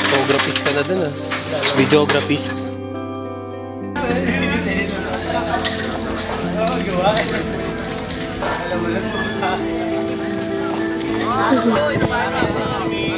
Photographist ka na dun ah. Videographist. May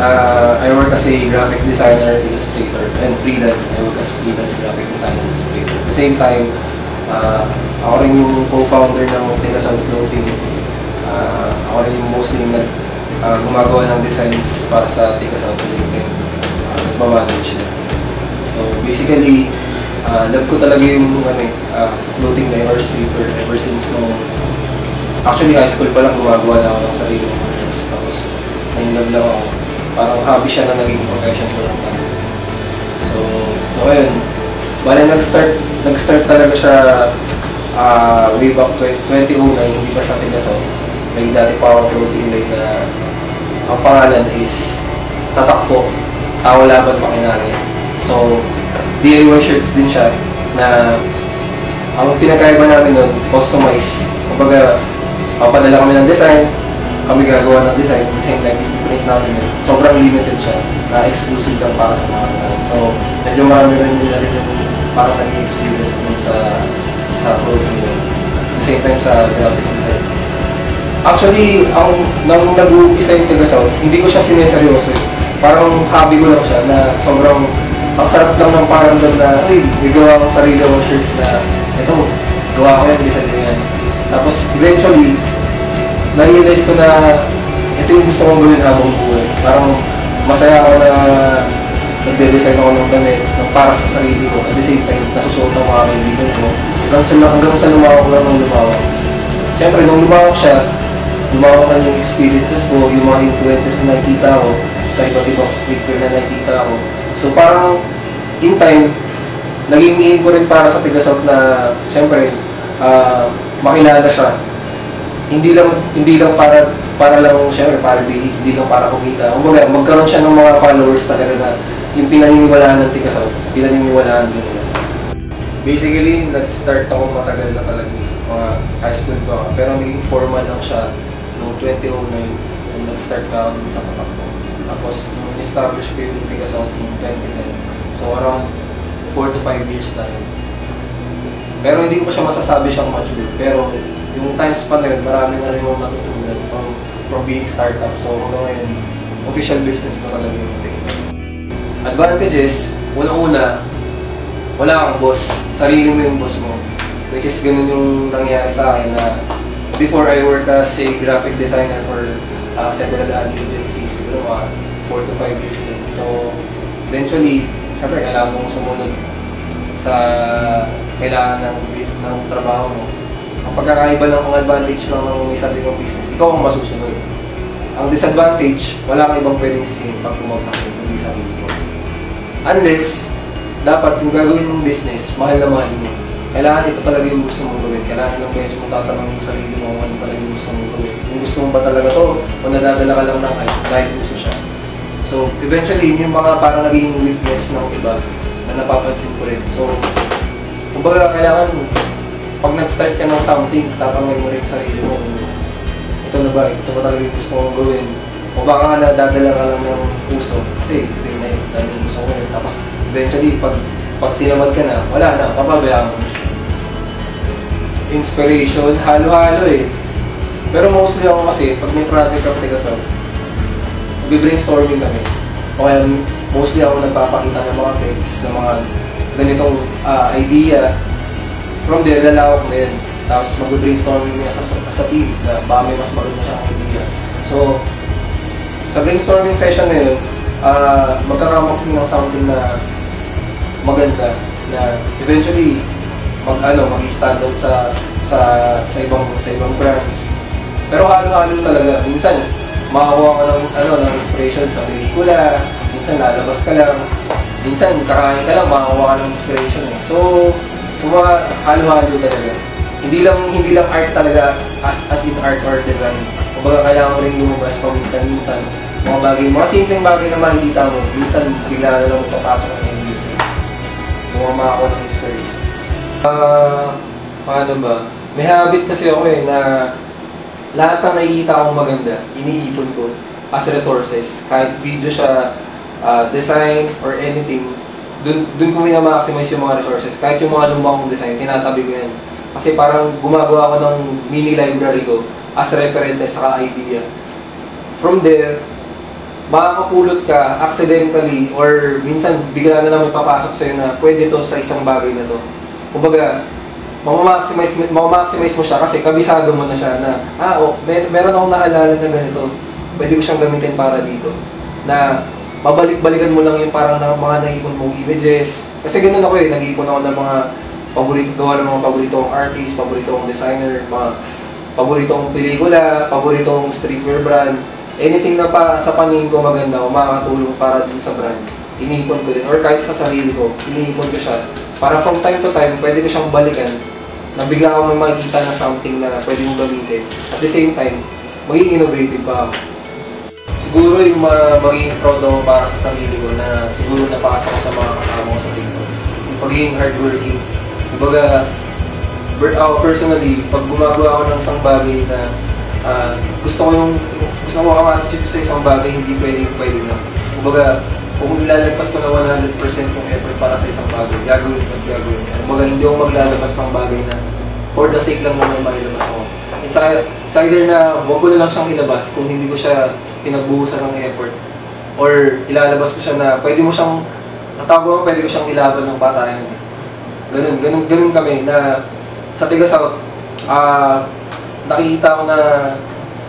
Ah, I work as a graphic designer, illustrator, and freelance. I work as freelance graphic designer, illustrator. At the same time, ah, ako rin yung co-founder ng Tegasol Clothing. Ah, ako rin yung mostly nag, ah, gumagawa ng designs para sa Tegasol Clothing. Uh, nagmamanage na. So basically, ah, love ko talaga yung ano, eh, ah, clothing na or streetwear ever since no Actually, high school pa lang gumagawa na ako ng sarili dress. Tapos, nag lang ako. Parang hobby siya na naging profession ko lang. So, so ayun. Bale, nag-start, nag-start talaga siya ah way back tw- 2009, hindi pa siya tigaso. May dati pa ako clothing line na ang pangalan is Tatakpo, Tao Laban Makinari. So, DIY shirts din siya na ang pinakaiba namin nun, customize. Kumbaga, papadala kami ng design, kami gagawa ng design, at the time, print namin yun. Sobrang limited siya, na exclusive lang para sa mga kanal. So, medyo marami rin nila rin yung parang naging experience dun sa sa clothing yun. At the same time, sa graphic design. Actually, ang nang nag-uumpisa yung Tagasaw, hindi ko siya sineseryoso eh. Parang hobby ko lang siya na sobrang ang sarap lang ng pakiramdam na, ay, may gawa akong sarili kong shirt na, ito, gawa ko yan, design ko yan. Tapos, eventually, na-realize ko na ito yung gusto kong gawin habang buhay. Parang masaya ako na nagde-design ako ng damit ng para sa sarili ko. At the same time, nasusuot ang mga kaibigan ko. Hanggang sa, hanggang sa lumawak lang ng lumawak. Siyempre, nung lumawak siya, lumawak na yung experiences ko, yung mga influences na nakikita ko sa iba't ibang streetwear na nakikita ko. So parang, in time, naging aim ko rin para sa Tigasot na, siyempre, ah, makilala siya hindi lang hindi lang para para lang syempre para di, hindi lang para kumita. Kumbaga, magkaroon siya ng mga followers talaga na yung pinaniniwalaan ng Tigasaw, pinaniniwalaan din nila. Basically, nag-start ako matagal na talaga mga high school ko. Pero naging formal lang siya noong 2009 nung nag-start ka ako sa Patakbo. Tapos, nung establish ko yung Tigasaw noong 2010. So, around 4 to 5 years na rin. Pero hindi ko pa siya masasabi siyang mature. Pero yung time span na yun, marami na rin yung matutunan from, from being startup. So, hanggang ngayon, official business na talaga yung thing. Advantages, una-una, wala kang boss. Sarili mo yung boss mo. Which is ganun yung nangyari sa akin na before I work as a graphic designer for uh, several ad agencies, siguro mga 4 to 5 years din. So, eventually, syempre, kailangan mong sumunod sa kailangan ng, ng trabaho mo. Ang pagkakaiba lang ang advantage ng sarili mong business, ikaw ang masusunod. Ang disadvantage, wala kang ibang pwedeng sisihin pag bumagsak mo, hindi sarili mo. Unless, dapat yung gagawin mong business, mahal na mahal mo. Kailangan ito talaga yung gusto mong gawin. Kailangan ilang beses mong tatanungin sa sarili mo kung ano talaga yung gusto mong gawin. Kung gusto mo ba talaga to, o nadadala ka lang ng dahil gusto siya. So, eventually, yun yung mga parang naging weakness ng iba na napapansin ko rin. So, kumbaga, kailangan pag nag-start ka ng something, tatanungin mo rin sarili mo ito na ba, ito ba talaga yung gusto mong gawin. O baka nga nadadala ka lang ng puso. Kasi, ito yung na dami yung gusto ko. Tapos, eventually, pag, pag tinamad ka na, wala na, papabayaan mo. Inspiration, halo-halo eh. Pero mostly ako kasi, pag may project ako tiga sa brainstorming kami. O kaya mostly ako nagpapakita ng mga pics, ng mga ganitong ah, idea. From there, lalawak na. Tapos mag-brainstorming niya sa, sa team na baka may mas maganda siyang idea. So, sa brainstorming session na yun, uh, magkakamak ng something na maganda na eventually mag ano mag-stand out sa sa sa ibang sa ibang brands. Pero halo-halo talaga. Minsan makakuha ka ng ano ng inspiration sa pelikula, minsan lalabas ka lang, minsan kakain ka lang makakuha ka ng inspiration eh. So, mga halo-halo talaga. Hindi lang hindi lang art talaga as as in art or design. Kumbaga kailangan mo rin lumabas pa minsan-minsan mga bagay, mga simpleng bagay na makikita mo, minsan bigla na lang papasok ang industry. Bumama ako ng inspiration. Ah, paano ba? May habit kasi ako eh na lahat ng nakikita kong maganda, iniipon ko as resources. Kahit video siya, ah, design, or anything, dun, dun ko minamaximize yung mga resources. Kahit yung mga lumang kong design, tinatabi ko yan. Kasi parang gumagawa ako ng mini library ko as references sa idea. From there, makakapulot ka accidentally or minsan bigla na lang may papasok sa'yo na pwede to sa isang bagay na to. Kumbaga, mamamaximize, mamamaximize mo siya kasi kabisado mo na siya na, ah, oh, mer meron akong naalala na ganito, pwede ko siyang gamitin para dito. Na babalik-balikan mo lang yung parang na, mga naipon mong images. Kasi ganun ako eh, nag-iipon ako ng mga paborito gawa ng mga paborito kong artist, paborito kong designer, mga paborito kong pelikula, paborito kong streetwear brand anything na pa sa paningin ko maganda o makakatulong para din sa brand, iniipon ko din. Or kahit sa sarili ko, iniipon ko siya. Para from time to time, pwede ko siyang balikan na bigla akong may makikita na something na pwede mong gamitin. At the same time, magiging innovative pa ako. Siguro yung ma- magiging proud ako para sa sarili ko na siguro napasa ko sa mga kasama ko sa TikTok. Yung pagiging hardworking. Kumbaga, ako personally, pag gumagawa ako ng isang bagay na ah, gusto ko yung gusto ko ang attitude sa isang bagay, hindi pwedeng pwede na. Kumbaga, kung ilalagpas ko na 100% yung effort para sa isang bagay, gagawin at gagawin. Kumbaga, hindi ako maglalabas ng bagay na for the sake lang na may mailabas ako. It's, it's either na huwag ko na lang siyang ilabas kung hindi ko siya pinagbuhusan ng effort or ilalabas ko siya na pwede mo siyang natawag mo, pwede ko siyang ilaban ng patayan. eh. Ganun, ganun, ganun kami na sa Tiga South, ah, nakikita ko na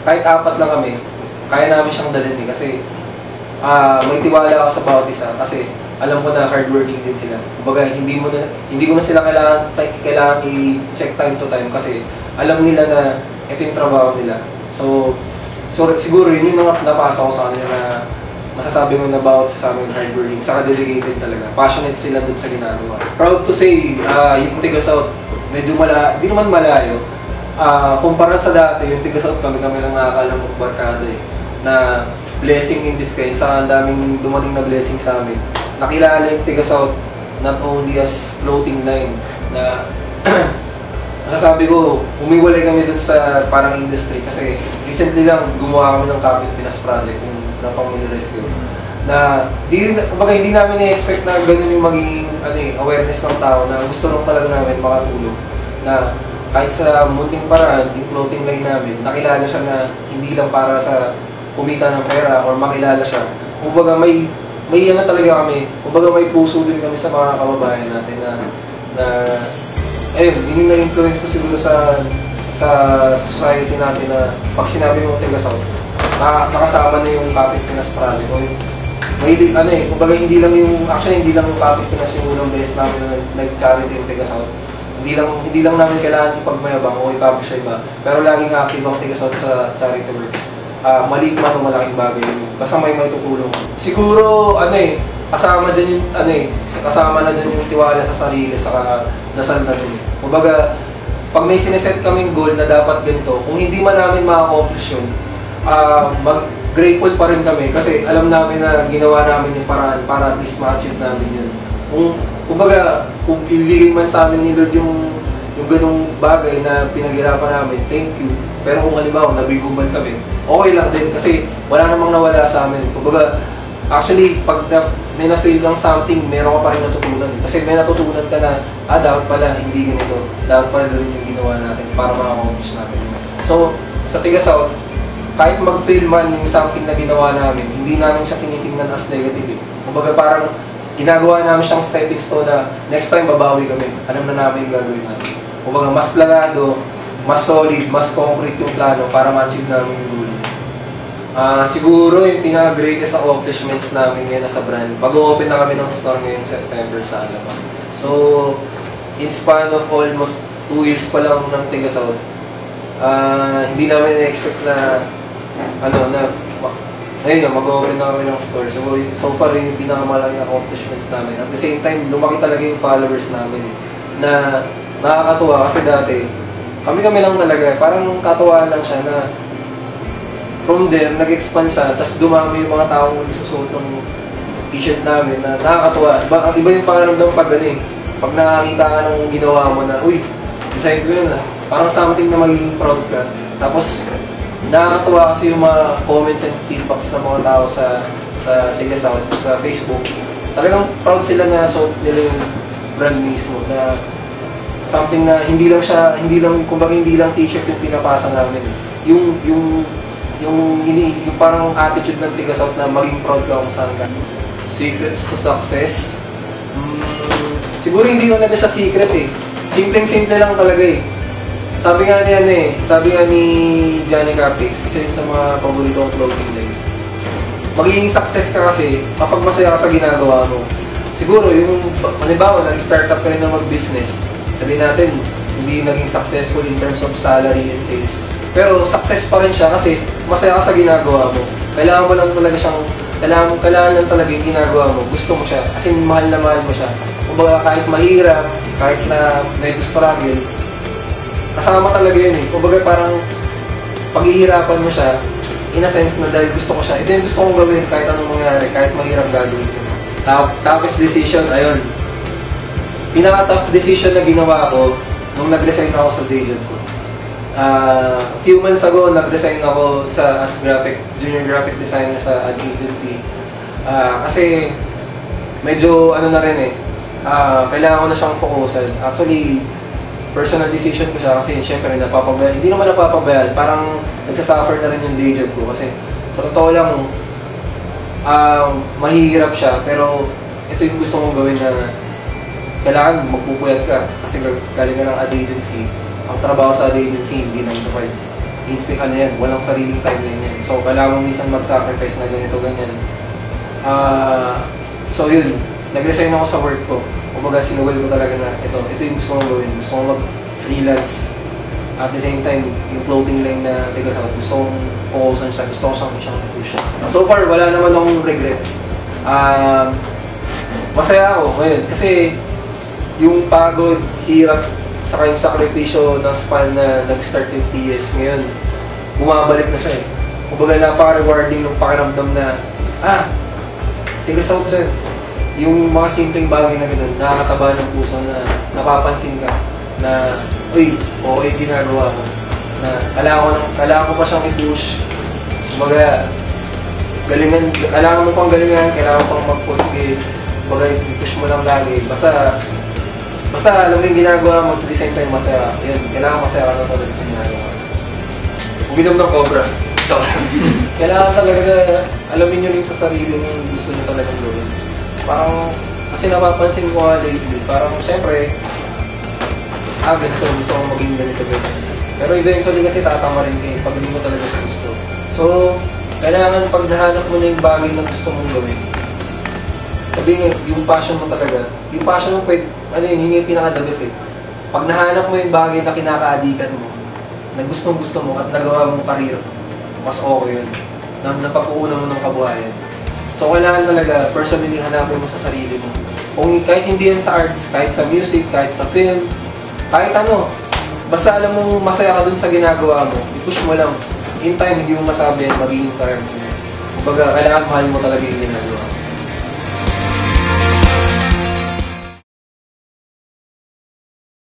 kahit apat lang kami, kaya namin siyang dalhin eh. Kasi ah may tiwala ako sa bawat isa. Kasi alam ko na hardworking din sila. Kumbaga, hindi mo na, hindi ko na sila kailangan, kailangan i-check time to time kasi alam nila na ito yung trabaho nila. So, so siguro yun yung mga napasa ko sa kanila na masasabi ko na bawat sa amin hardworking, saka dedicated talaga. Passionate sila dun sa ginagawa. Proud to say, ah yung Tiga medyo mala, hindi naman malayo. Ah, kumpara sa dati, yung Tiga South kami, kami lang nakakala mo barkada eh. Na blessing in disguise, saka ang daming dumating na blessing sa amin. Nakilala yung Tiga South not only as clothing line na masasabi ko, umiwalay kami dun sa parang industry kasi recently lang gumawa kami ng Captain Pinas project yung ng pang rescue na di rin, kumbaga hindi namin na-expect na ganun yung magiging ano, eh, awareness ng tao na gusto lang talaga namin makatulong na kahit sa munting paraan, yung clothing line namin, nakilala siya na hindi lang para sa kumita ng pera or makilala siya. Kumbaga may may ano talaga kami, kumbaga may puso din kami sa mga kababayan natin na, na ayun, yun yung na-influence ko siguro sa sa, sa society natin na pag sinabi mo taga South, na, nakasama na yung Kapit Pinas Project o yung may ano eh, kumbaga hindi lang yung, actually hindi lang yung Kapit Pinas yung unang beses namin na nag- nag-charity yung taga South. Hindi lang hindi lang namin kailangan ipagmayabang o ipapush iba, pero laging active ang taga South sa charity works. Ah, maliit man o malaking bagay. Basta may may tutulong. Siguro, ano eh, kasama dyan yung, ano eh, kasama na dyan yung tiwala sa sarili, saka dasal na din. Kumbaga, pag may sineset kaming goal na dapat ganito, kung hindi man namin ma-accomplish yun, ah, mag grateful pa rin kami kasi alam namin na ginawa namin yung paraan para at least ma-achieve namin yun. Kung, kumbaga, kung ibibigay man sa amin ni Lord yung, yung ganung bagay na pinaghirapan namin, thank you. Pero kung halimbawa, nabigo man kami, okay lang din kasi wala namang nawala sa amin. Kumbaga, actually, pag na, may na-fail kang something, meron ka pa rin natutunan. Kasi may natutunan ka na, ah, dapat pala hindi ganito. Dapat pala ganun yung ginawa natin para ma-accomplish natin. So, sa Tiga South, kahit mag-fail man yung something na ginawa namin, hindi namin siya tinitingnan as negative. eh. Kumbaga parang ginagawa namin siyang stepping stone na next time babawi kami. Alam na namin yung gagawin namin. Kumbaga mas planado, mas solid, mas concrete yung plano para ma-achieve namin yung goal. Ah, siguro yung pinaka-greatest accomplishments namin ngayon sa brand. Mag-open na kami ng store ngayong September sa Alabang. So, in span of almost 2 years pa lang ng Tiga South, ah, hindi namin na-expect na ano na ngayon nga, mag-open na kami ng store. So, so far, yun yung pinakamalaking accomplishments namin. At the same time, lumaki talaga yung followers namin na nakakatuwa kasi dati, kami-kami lang talaga. Parang katuwaan lang siya na from there, nag-expand siya, tapos dumami yung mga taong nagsusuot ng t-shirt namin na nakakatuwa. Ba, ang iba yung pakiramdam pag ano eh, pag nakakita ka ng ginawa mo na, uy, design ko yun ah. Parang something na magiging proud ka. Tapos, nakakatuwa kasi yung mga comments and feedbacks ng mga tao sa sa South, sa Facebook. Talagang proud sila na suot nila yung brand mismo na something na hindi lang siya, hindi lang, kumbaga hindi lang t-shirt yung pinapasa namin. Yung, yung, yung, ini, yung parang attitude ng Tiga South na maging proud ka kung saan ka. Secrets to success? Mm, siguro hindi talaga siya secret eh. Simpleng-simple lang talaga eh. Sabi nga niya eh, sabi nga ni Johnny Capix, isa yun sa mga paborito kong clothing line. Magiging success ka kasi kapag masaya ka sa ginagawa mo. Siguro yung, halimbawa, nag-startup ka rin na mag-business, sabihin natin, hindi naging successful in terms of salary and sales. Pero success pa rin siya kasi masaya ka sa ginagawa mo. Kailangan mo lang talaga siyang, kailangan, kailangan lang talaga yung ginagawa mo. Gusto mo siya. Kasi mahal na mahal mo siya. Kumbaga kahit mahirap, kahit na medyo struggle, kasama talaga yun eh. Kumbaga parang paghihirapan mo siya, in a sense na dahil gusto ko siya, ito yung gusto kong gawin kahit anong mangyari, kahit mahirap gagawin ko. Toughest decision, ayun. Pinaka-tough decision na ginawa ko nung nag-resign ako sa day job ko. Ah, few months ago, nag-resign ako sa as graphic, junior graphic designer sa ad agency. Ah, kasi medyo ano na rin eh, ah, kailangan ko na siyang focusan. Actually, personal decision ko siya kasi syempre napapabayaan. Hindi naman napapabayaan, parang nagsasuffer na rin yung day job ko kasi sa totoo lang, um, mahihirap siya pero ito yung gusto kong gawin na kailangan magpupuyat ka kasi gal- galing ka ng ad agency. Ang trabaho sa ad agency, hindi 9 to 5. Infi, ano yan, walang sariling timeline yan. So, kailangan minsan mag-sacrifice na ganito, ganyan. Ah, so yun, nag-resign ako sa work ko. Kumbaga, sinugal ko talaga na ito, ito yung gusto kong gawin. Gusto kong mag-freelance. At the same time, yung floating line na tiga sa gusto kong focusan siya. Gusto ko siyang siyang push. So far, wala naman akong regret. Um, masaya ako ngayon kasi yung pagod, hirap, saka yung sakripisyo ng span na nag-start yung TS ngayon, bumabalik na siya eh. Kumbaga napaka-rewarding ng pakiramdam na, ah, tiga South siya. Yung mga simpleng bagay na gano'n, nakakataba ng puso na napapansin ka na, uy, okay ginagawa ko. Na kailangan ko, ng, kailangan ko pa siyang i-push. Kumbaga, galingan, kailangan mo pang galingan, kailangan pang mag-push. Kumbaga, i-push mo lang lagi. Basta, basta alam mo yung ginagawa mo at the same time masaya. Yun, kailangan masaya ka na talaga sa ginagawa. Uminom ng cobra. Kailangan talaga alamin nyo rin sa sarili nyo yung gusto nyo talagang gawin. Parang, kasi napapansin ko nga lately, parang syempre, ah, ganito, gusto ko maging ganito, ganito. Pero eventually kasi tatama rin kayo pag hindi mo talaga gusto. So, kailangan pag nahanap mo na yung bagay na gusto mong gawin, sabihin yung passion mo talaga, yung passion mo, pwede, ano yun, yun yung pinaka-the best eh. Pag nahanap mo yung bagay na kinakaadikan mo, na gustong gusto mo at nagawa mong karir, mas okay yun. Na napag-uuna mo ng kabuhayan. So, kailangan talaga, personally, hanapin mo sa sarili mo. Kung kahit hindi yan sa arts, kahit sa music, kahit sa film, kahit ano, basta alam mo masaya ka dun sa ginagawa mo, i-push mo lang. In time, hindi mo masabi yan, magiging career mo. Kumbaga, kailangan mahal mo talaga yung ginagawa.